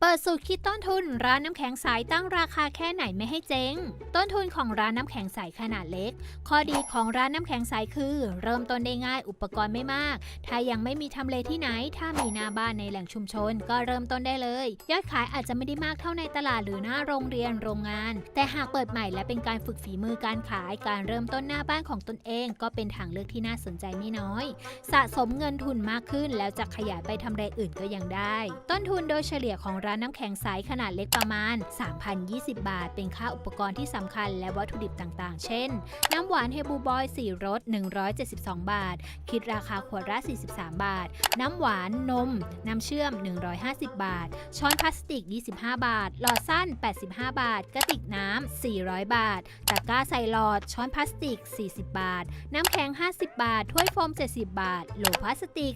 เปิดสูตรคิดต้นทุนร้านน้ำแข็งใสตั้งราคาแค่ไหนไม่ให้เจ๊ง ต้นทุนของร้านน้ำแข็งใสขนาดเล็ก ข้อดีของร้านน้ำแข็งใสคือ เริ่มต้นได้ง่ายอุปกรณ์ไม่มาก ถ้ายังไม่มีทำเลที่ไหน ถ้ามีหน้าบ้านในแหล่งชุมชน ก็เริ่มต้นได้เลย ยอดขายอาจจะไม่ได้มากเท่าในตลาดหรือหน้าโรงเรียนโรงงาน แต่หากเปิดใหม่และเป็นการฝึกฝีมือการขาย การเริ่มต้นหน้าบ้านของตนเอง ก็เป็นทางเลือกที่น่าสนใจไม่น้อย สะสมเงินทุนมากขึ้นแล้วจะขยายไปทำเลอื่นก็ยังได้ ต้นทุนโดยเฉลี่ยของร้านน้ำแข็งใสขนาดเล็กประมาณ 3,020 บาท เป็นค่าอุปกรณ์ที่สำคัญและวัตถุดิบต่างๆ เช่น น้ำหวานเฮบูบอย 4 รส 172 บาท คิดราคาขวดละ 43 บาท น้ำหวานนม น้ำเชื่อม 150 บาท ช้อนพลาสติก 25 บาท หลอดสั้น 85 บาท กระติกน้ำ 400 บาท ตะกร้าใส่หลอด ช้อนพลาสติก 40 บาท น้ำแข็ง 50 บาท ถ้วยโฟม 70 บาท โหลพลาสติก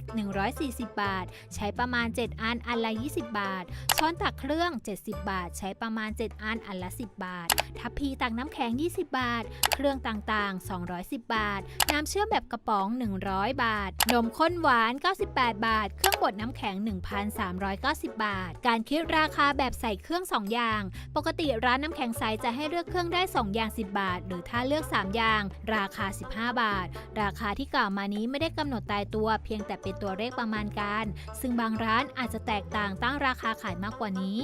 140 บาท ใช้ประมาณ 7 อัน อันละ 20 บาทช้อนตักเครื่อง 70 บาท ใช้ประมาณ 7 อันอันละ 10 บาท ทัพพีตักน้ำแข็ง 20 บาท เครื่องต่างๆ 210 บาท น้ำเชื่อมแบบกระป๋อง 100 บาท นมข้นหวาน 98 บาท เครื่องบดน้ำแข็ง 1,390 บาท การคิดราคาแบบใส่เครื่อง 2 อย่าง ปกติร้านน้ำแข็งใสจะให้เลือกเครื่องได้ 2 อย่าง 10 บาท หรือถ้าเลือก 3 อย่าง ราคา 15 บาท ราคาที่กล่าวมานี้ไม่ได้กำหนดตายตัว เพียงแต่เป็นตัวเลขประมาณการ ซึ่งบางร้านอาจจะแตกต่างตั้งราคาขายมากากว่านี้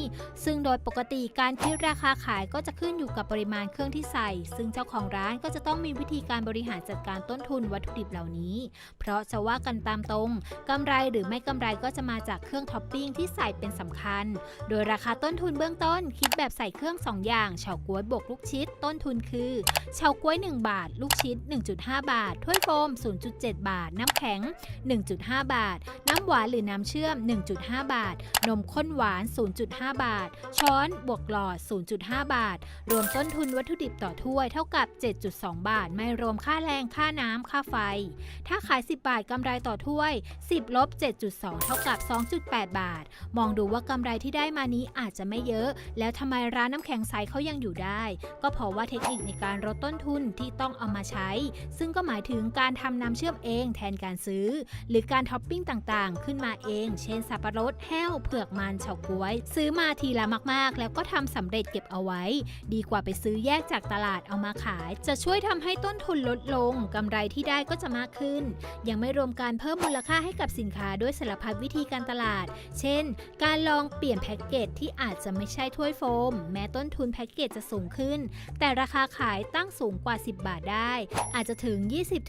ซึ่งโดยปกติการคิดราคาขายก็จะขึ้นอยู่กับปริมาณเครื่องที่ใส่ ซึ่งเจ้าของร้านก็จะต้องมีวิธีการบริหารจัดการต้นทุนวัตถุดิบเหล่านี้ เพราะจะว่ากันตามตรงกำไรหรือไม่กำไรก็จะมาจากเครื่องท็อปปิ้งที่ใส่เป็นสำคัญ โดยราคาต้นทุนเบื้องต้น คิดแบบใส่เครื่อง 2 อย่างเฉาก๊วยบวกลูกชิด ต้นทุนคือเฉาก๊วย 1 บาท ลูกชิด 1.5 บาท ถ้วยโฟม 0.7 บาท น้ำแข็ง 1.5 บาท น้ำหวานหรือน้ำเชื่อม 1.5 บาท นมข้นหวาน0.5 บาท ช้อน บวกหลอด 0.5 บาท รวมต้นทุนวัตถุดิบต่อถ้วยเท่ากับ 7.2 บาท ไม่รวมค่าแรงค่าน้ำค่าไฟ ถ้าขาย 10 บาทกำไรต่อถ้วย 10ลบ7.2 เท่ากับ 2.8 บาท มองดูว่ากำไรที่ได้มานี้อาจจะไม่เยอะ แล้วทำไมร้านน้ำแข็งใสเขายังอยู่ได้ ก็เพราะว่าเทคนิคในการลดต้นทุนที่ต้องเอามาใช้ ซึ่งก็หมายถึงการทำน้ำเชื่อมเองแทนการซื้อ หรือการท็อปปิ้งต่างๆ ขึ้นมาเอง เช่นสับปะรด แห้ว เผือกมันเฉาก๊วยซื้อมาทีละมากๆ แล้วก็ทำสำเร็จเก็บเอาไว้ ดีกว่าไปซื้อแยกจากตลาดเอามาขาย จะช่วยทำให้ต้นทุนลดลงกำไรที่ได้ก็จะมากขึ้น ยังไม่รวมการเพิ่มมูลค่าให้กับสินค้าด้วยสารพัดวิธีการตลาด เช่น การลองเปลี่ยนแพ็กเกจที่อาจจะไม่ใช่ถ้วยโฟม แม้ต้นทุนแพ็กเกจจะสูงขึ้น แต่ราคาขายตั้งสูงกว่า 10 บาทได้ อาจจะถึง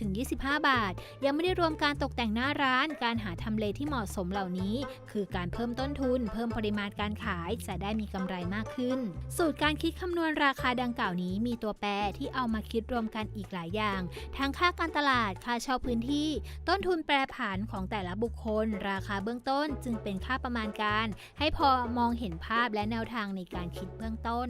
20-25 บาท ยังไม่ได้รวมการตกแต่งหน้าร้าน การหาทำเลที่เหมาะสมเหล่านี้ คือการเพิ่มต้นทุน เพิ่มปริมาณการขายจะได้มีกำไรมากขึ้น สูตรการคิดคำนวณราคาดังกล่าวนี้มีตัวแปรที่เอามาคิดรวมกันอีกหลายอย่าง ทั้งค่าการตลาด ค่าเช่าพื้นที่ ต้นทุนแปรผันของแต่ละบุคคล ราคาเบื้องต้นจึงเป็นค่าประมาณการ ให้พอมองเห็นภาพและแนวทางในการคิดเบื้องต้น